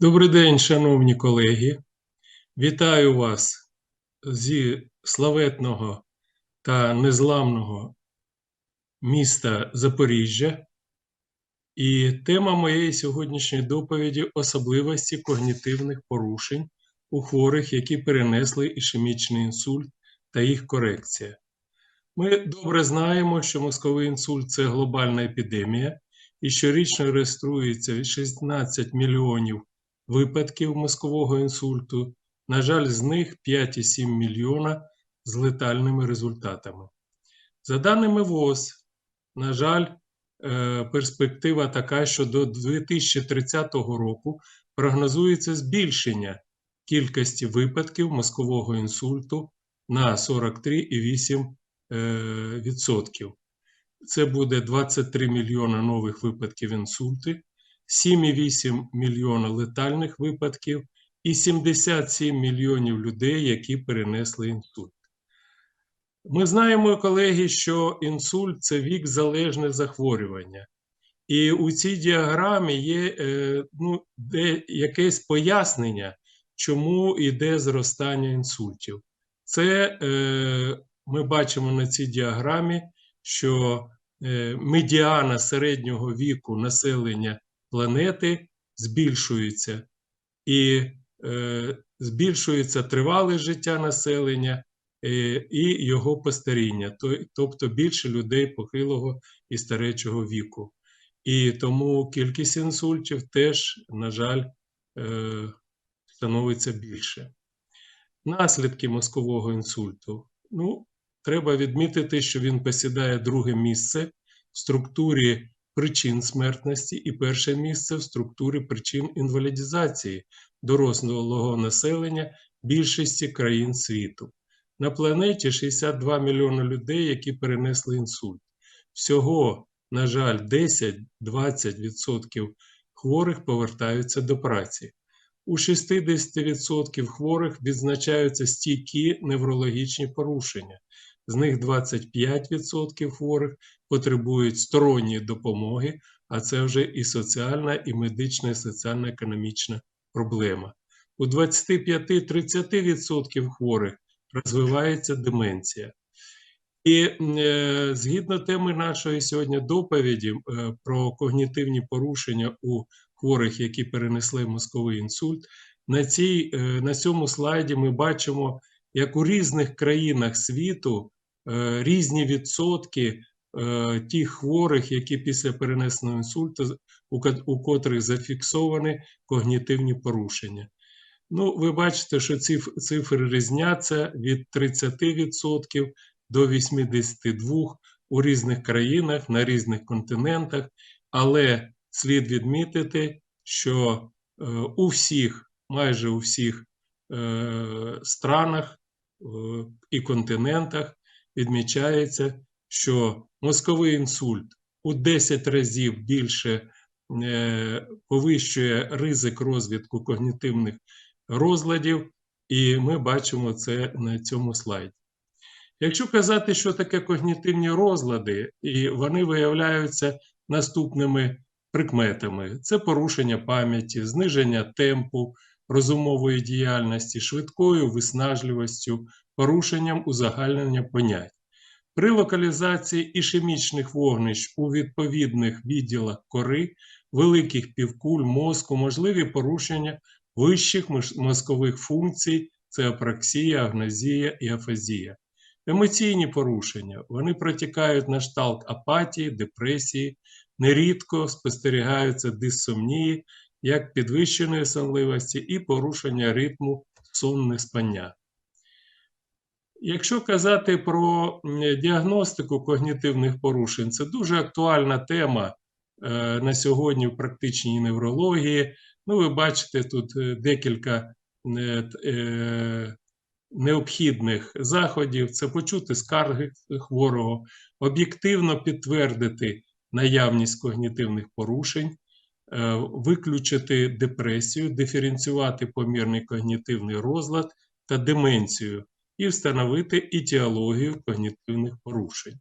Добрий день, шановні колеги. Вітаю вас зі славетного та незламного міста Запоріжжя. І тема моєї сьогоднішньої доповіді особливості когнітивних порушень у хворих, які перенесли ішемічний інсульт та їх корекція. Ми добре знаємо, що мозковий інсульт це глобальна епідемія, і щорічно реєструється 16 мільйонів випадків мозкового інсульту. На жаль, з них 5,7 мільйона з летальними результатами. За даними ВОЗ, на жаль, е, перспектива така, що до 2030 року прогнозується збільшення кількості випадків мозкового інсульту на 43,8%. Це буде 23 мільйона нових випадків інсульту, 7,8 мільйона летальних випадків і 77 мільйонів людей, які перенесли інсульт. Ми знаємо, колеги, що інсульт це вік залежне захворювання. І у цій діаграмі є е, ну, де якесь пояснення, чому йде зростання інсультів. Це е, ми бачимо на цій діаграмі, що е, медіана середнього віку населення планети збільшується, і е, збільшується тривале життя населення е, і його постаріння, тобто більше людей похилого і старечого віку. І тому кількість інсультів теж, на жаль, е, становиться більше. Наслідки мозкового інсульту. Ну, Треба відмітити, що він посідає друге місце в структурі причин смертності і перше місце в структурі причин інвалідізації дорослого населення більшості країн світу. На планеті 62 мільйони людей, які перенесли інсульт. Всього, на жаль, 10-20% хворих повертаються до праці. У 60% хворих відзначаються стійкі неврологічні порушення, з них 25% хворих потребують сторонньої допомоги, а це вже і соціальна, і медична, і соціально-економічна проблема. У 25-30% хворих розвивається деменція. І е, згідно теми нашої сьогодні доповіді е, про когнітивні порушення у хворих, які перенесли мозковий інсульт, на, цій, е, на цьому слайді ми бачимо, як у різних країнах світу Е, різні відсотки тих хворих, які після перенесеного інсульту, у котрих зафіксовані когнітивні порушення. Ну, ви бачите, що ці цифри різняться від 30% до 82% у різних країнах, на різних континентах, але слід відмітити, що е, у всіх, майже у всіх странах і континентах відмічається, що мозковий інсульт у 10 разів більше е, повищує ризик розвитку когнітивних розладів, і ми бачимо це на цьому слайді. Якщо казати, що таке когнітивні розлади, і вони виявляються наступними прикметами: це порушення пам'яті, зниження темпу розумової діяльності, швидкою виснажливістю, порушенням узагальнення понять. При локалізації ішемічних вогнищ у відповідних відділах кори, великих півкуль мозку, можливі порушення вищих мозкових функцій це апраксія, агнозія і афазія. Емоційні порушення вони протікають на шталт апатії, депресії, нерідко спостерігаються дissомнії, як підвищеної сонливості і порушення ритму сонне спання. Якщо казати про діагностику когнітивних порушень, це дуже актуальна тема е, на сьогодні в практичній неврології. Ну, ви бачите тут е, декілька е, необхідних заходів: це почути скарги хворого, об'єктивно підтвердити наявність когнітивних порушень, виключити депресію, диференціювати помірний когнітивний розлад та деменцію і встановити етіологію когнітивних порушень.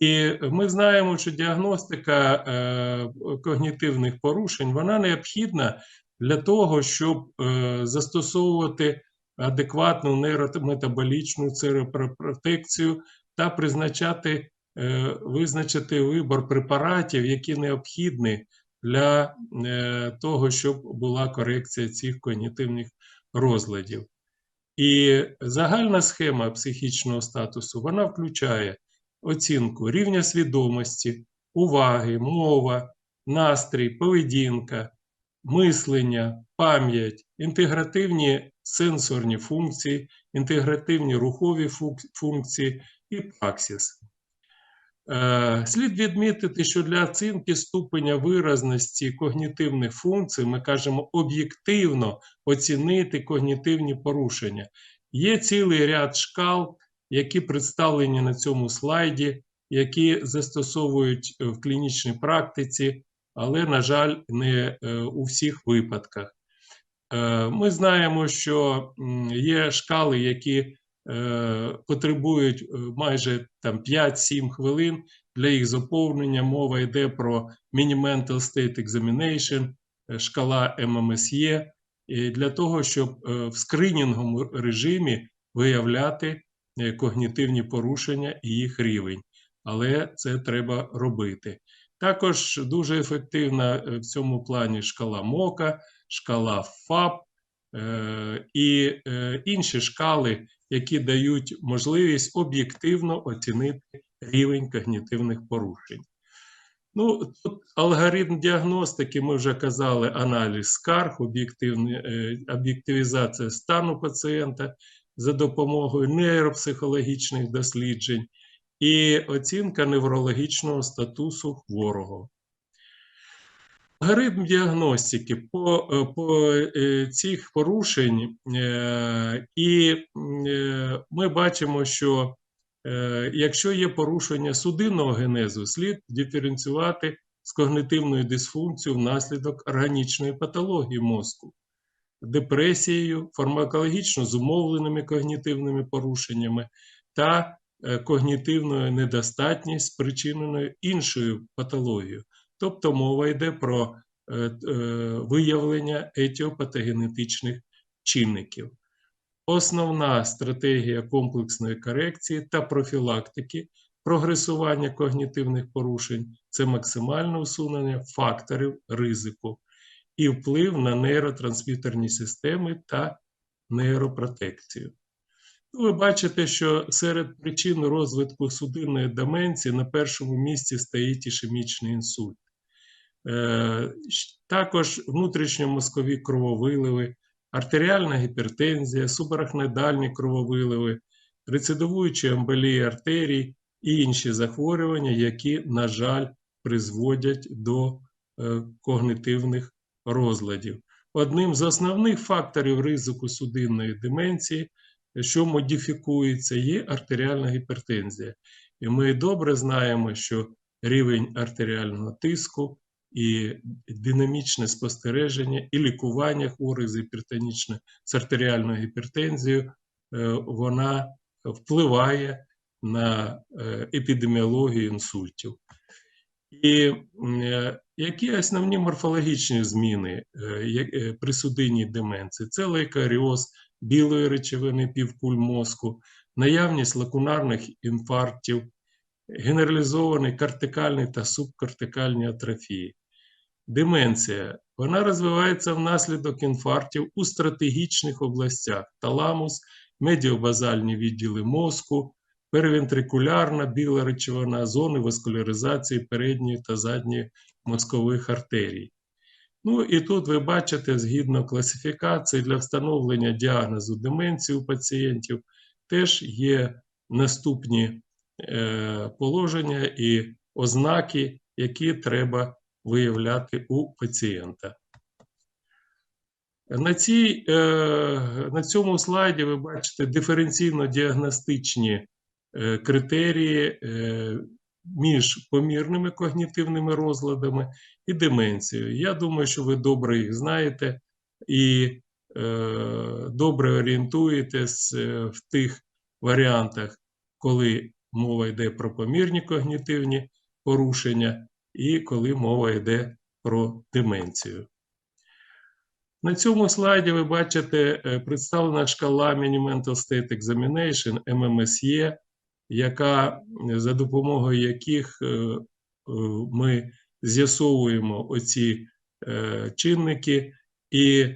І ми знаємо, що діагностика е, когнітивних порушень вона необхідна для того, щоб е, застосовувати адекватну нейрометаболічну церопротекцію та призначати, е, визначити вибор препаратів, які необхідні для того, щоб була корекція цих когнітивних розладів. І загальна схема психічного статусу вона включає оцінку рівня свідомості, уваги, мова, настрій, поведінка, мислення, пам'ять, інтегративні сенсорні функції, інтегративні рухові функції і праксіс. Е, Слід відмітити, що для оцінки ступеня виразності когнітивних функцій ми кажемо об'єктивно оцінити когнітивні порушення. Є цілий ряд шкал, які представлені на цьому слайді, які застосовують е, в клінічній практиці, але, на жаль, не е, у всіх випадках. Ми знаємо, що є шкали, які потребують е, майже там 5-7 хвилин для їх заповнення. Мова йде про Mini-Mental State Examination, е, шкала ММСЄ, для того, щоб е, в скринінговому режимі виявляти е, когнітивні порушення і їх рівень. Але це треба робити. Також дуже ефективна е, в цьому плані шкала МОКА, шкала ФАП е, і е, інші шкали, які дають можливість об'єктивно оцінити рівень когнітивних порушень. Ну, тут алгоритм діагностики, ми вже казали, аналіз скарг, е, об'єктивізація стану пацієнта за допомогою нейропсихологічних досліджень і оцінка неврологічного статусу хворого. Алгоритм діагностики по, е, по е, цих порушень, е, і ми бачимо, що якщо є порушення судинного генезу, слід диференціювати з когнитивною дисфункцією внаслідок органічної патології мозку, депресією, фармакологічно зумовленими когнітивними порушеннями та когнітивною недостатністю, спричиненою іншою патологією. Тобто мова йде про е, е, виявлення етіопатогенетичних чинників. Основна стратегія комплексної корекції та профілактики прогресування когнітивних порушень це максимальне усунення факторів ризику і вплив на нейротрансмітерні системи та нейропротекцію. Ну, Ви бачите, що серед причин розвитку судинної деменції на першому місці стоїть ішемічний інсульт. Е, Також внутрішньомозкові крововиливи, артеріальна гіпертензія, субарахноїдальні крововиливи, рецидивуючі емболії артерій і інші захворювання, які, на жаль, призводять до е, когнитивних розладів. Одним з основних факторів ризику судинної деменції, що модифікується, є артеріальна гіпертензія. І ми добре знаємо, що рівень артеріального тиску і динамічне спостереження і лікування хворих з гіпертонічною з артеріальною гіпертензією, е, вона впливає на е, епідеміологію інсультів. І е, які основні морфологічні зміни при судинній деменції? Це лейкаріоз білої речовини півкуль мозку, наявність лакунарних інфарктів, генералізований кортикальний та субкортикальні атрофії. Деменція. Вона розвивається внаслідок інфарктів у стратегічних областях: таламус, медіобазальні відділи мозку, перевентрикулярна біла речовина, зони васкуляризації передньої та задньої мозкових артерій. Ну і тут ви бачите, згідно класифікації для встановлення діагнозу деменції у пацієнтів, теж є наступні е, положення і ознаки, які треба виявляти у пацієнта. На, цій, е, на цьому слайді ви бачите диференційно-діагностичні е, критерії е, між помірними когнітивними розладами і деменцією. Я думаю, що ви добре їх знаєте і добре орієнтуєтесь в тих варіантах, коли мова йде про помірні когнітивні порушення і коли мова йде про деменцію. На цьому слайді ви бачите е, представлена шкала Mini-Mental State Examination MMSE, яка за допомогою яких е, е, ми з'ясовуємо оці чинники і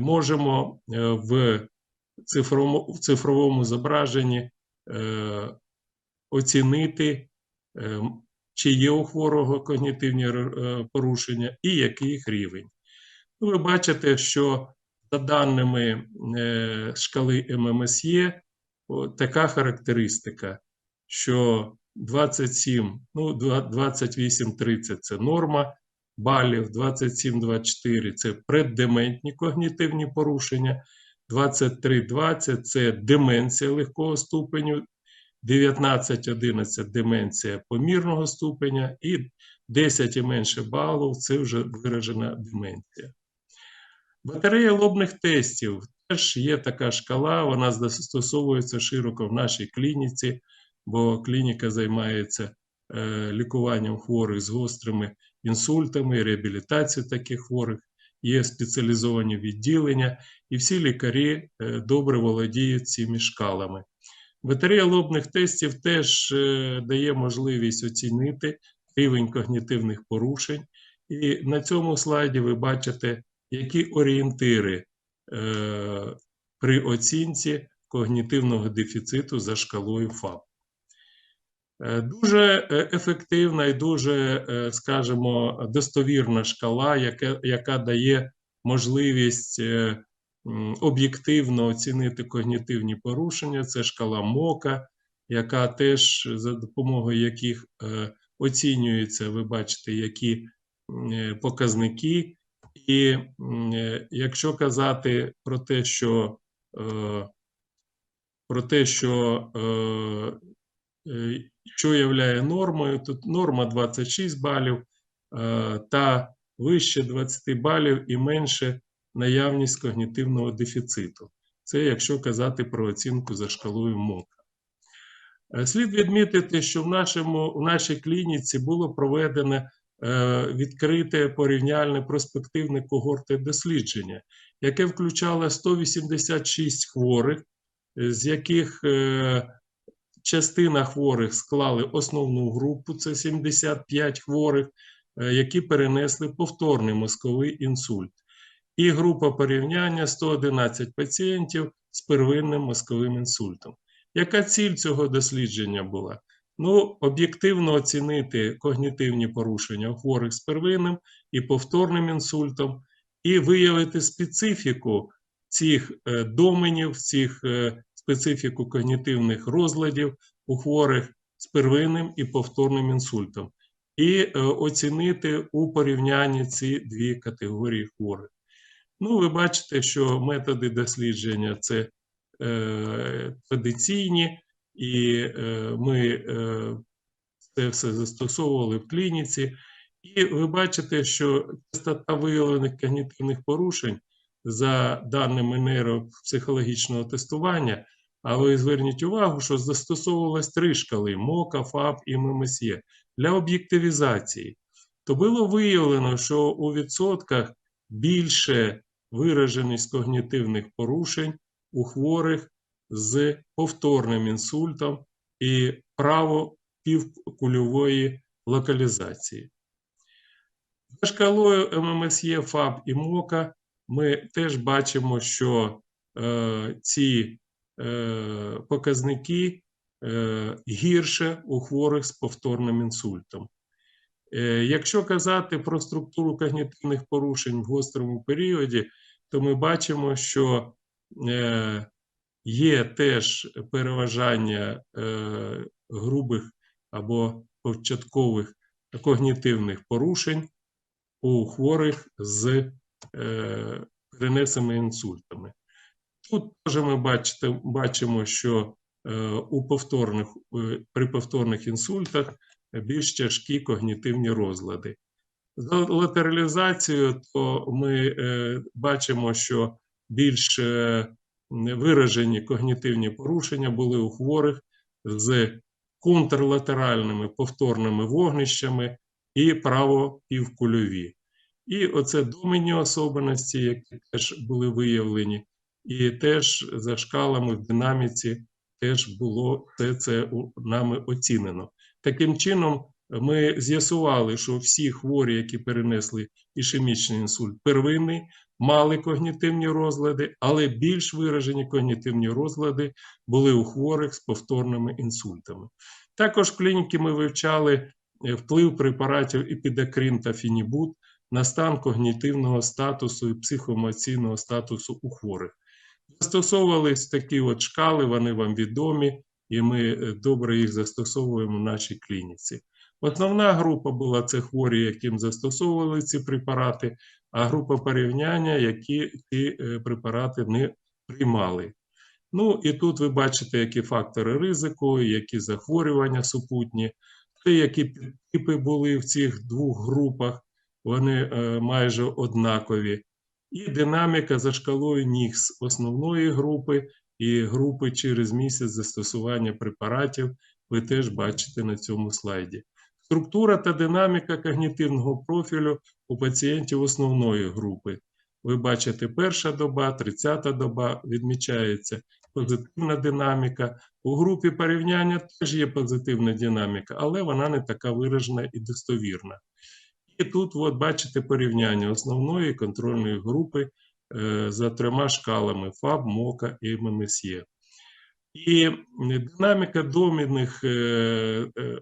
можемо в цифровому, в цифровому зображенні оцінити, чи є у хворого когнітивні е, порушення і який їх рівень. Ну, Ви бачите, що за даними е, шкали ММСЄ, така характеристика, що 27, ну, 28-30 – це норма балів, 27-24 – це преддементні когнітивні порушення, 23-20 – це деменція легкого ступеню, 19-11 – деменція помірного ступеня, і 10 і менше балів – це вже виражена деменція. Батарея лобних тестів теж є така шкала, вона застосовується широко в нашій клініці, бо клініка займається е, лікуванням хворих з гострими інсультами, реабілітацією таких хворих, є спеціалізовані відділення, і всі лікарі е, добре володіють цими шкалами. Батарея лобних тестів теж е, дає можливість оцінити рівень когнітивних порушень, і на цьому слайді ви бачите які орієнтири е, при оцінці когнітивного дефіциту за шкалою ФАП. Е, Дуже е, ефективна і дуже, скажімо, достовірна шкала, яка, яка дає можливість об'єктивно оцінити когнітивні порушення. Це шкала МОКа, яка теж за допомогою яких е, оцінюється, ви бачите, які е, показники. І е, якщо казати про те, що, про те, що що являє нормою, тут норма 26 балів та вище 20 балів і менше наявність когнітивного дефіциту. Це якщо казати про оцінку за шкалою МОКа. Е, Слід відмітити, що в, нашому, в нашій клініці було проведене е, відкрите порівняльне проспективне когорте дослідження, яке включало 186 хворих, е, з яких частина хворих склали основну групу, це 75 хворих, які перенесли повторний мозковий інсульт. І група порівняння 111 пацієнтів з первинним мозковим інсультом. Яка ціль цього дослідження була? Ну, об'єктивно оцінити когнітивні порушення у хворих з первинним і повторним інсультом, і виявити специфіку цих е, доменів, цих е, специфіку когнітивних розладів у хворих з первинним і повторним інсультом, і е, оцінити у порівнянні ці дві категорії хворих. Ну, ви бачите, що методи дослідження це е, традиційні, і е, ми е, це все застосовували в клініці. І ви бачите, що частота виявлених когнітивних порушень за даними нейропсихологічного тестування, а ви зверніть увагу, що застосовувалось три шкали МОКа, ФАП і ММСЄ для об'єктивізації. То було виявлено, що у відсотках більше вираженість когнітивних порушень у хворих з повторним інсультом і правопівкульової локалізації. За шкалою ММСЄ, ФАБ і МОКа ми теж бачимо, що е, ці е, показники е, гірше у хворих з повторним інсультом. Е, якщо казати про структуру когнітивних порушень в гострому періоді, то ми бачимо, що е, є теж переважання е, грубих або початкових когнітивних порушень у хворих з перенесеними інсультами. Тут теж ми бачимо, що у повторних, при повторних інсультах більш тяжкі когнітивні розлади. За латералізацією, то ми е, бачимо, що більш е, виражені когнітивні порушення були у хворих з контрлатеральними повторними вогнищами і правопівкульові. І оце доменні особливості, які теж були виявлені, і теж за шкалами в динаміці теж було все це нами оцінено. Таким чином, ми з'ясували, що всі хворі, які перенесли ішемічний інсульт, первинний, мали когнітивні розлади, але більш виражені когнітивні розлади були у хворих з повторними інсультами. Також в клініці ми вивчали е, вплив препаратів епідакрин та фінібут на стан когнітивного статусу і психоемоційного статусу у хворих. Застосовувались такі от шкали, вони вам відомі, і ми е, добре їх застосовуємо в нашій клініці. Основна група була це хворі, яким застосовували ці препарати, а група порівняння, які ці е, препарати не приймали. Ну і тут ви бачите, які фактори ризику, які захворювання супутні, те, які типи були в цих двох групах, вони е, майже однакові. І динаміка за шкалою НІКС основної групи і групи через місяць застосування препаратів ви теж бачите на цьому слайді. Структура та динаміка когнітивного профілю у пацієнтів основної групи. Ви бачите, перша доба, 30 доба відмічається позитивна динаміка. У групі порівняння теж є позитивна динаміка, але вона не така виражена і достовірна. І тут, от бачите, порівняння основної і контрольної групи за трьома шкалами ФАБ, МОКА і ММСЄ. І динаміка домінних, е, е,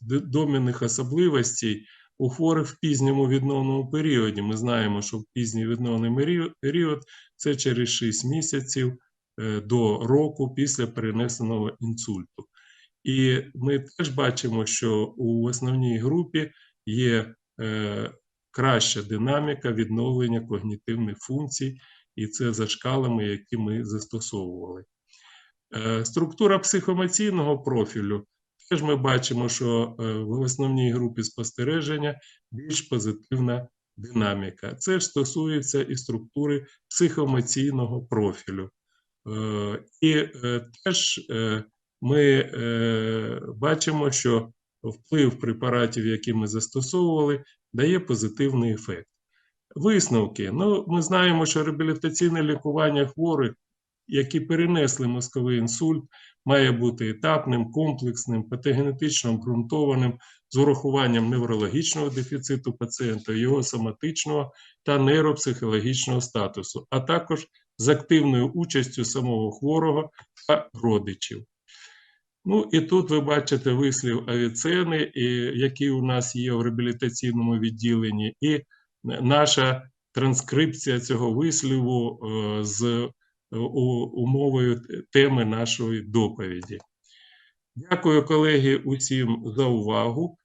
домінних особливостей у хворих в пізньому відновному періоді. Ми знаємо, що в пізній відновний період це через 6 місяців е, до року після перенесеного інсульту. І ми теж бачимо, що у основній групі є е, краща динаміка відновлення когнітивних функцій, і це за шкалами, які ми застосовували. Е, Структура психоемоційного профілю. Теж ми бачимо, що е, в основній групі спостереження більш позитивна динаміка. Це ж стосується і структури психоемоційного профілю. Е, І теж ми бачимо, що вплив препаратів, які ми застосовували, дає позитивний ефект. Висновки. Ну, ми знаємо, що реабілітаційне лікування хворих, які перенесли мозковий інсульт, має бути етапним, комплексним, патогенетично обґрунтованим з урахуванням неврологічного дефіциту пацієнта, його соматичного та нейропсихологічного статусу, а також з активною участю самого хворого та родичів. Ну і тут ви бачите вислів Авіцени, який у нас є в реабілітаційному відділенні, і наша транскрипція цього висліву е, з е, умовою теми нашої доповіді. Дякую, колеги, усім за увагу.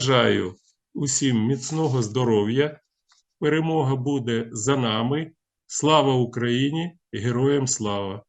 Бажаю усім міцного здоров'я. Перемога буде за нами. Слава Україні! Героям слава!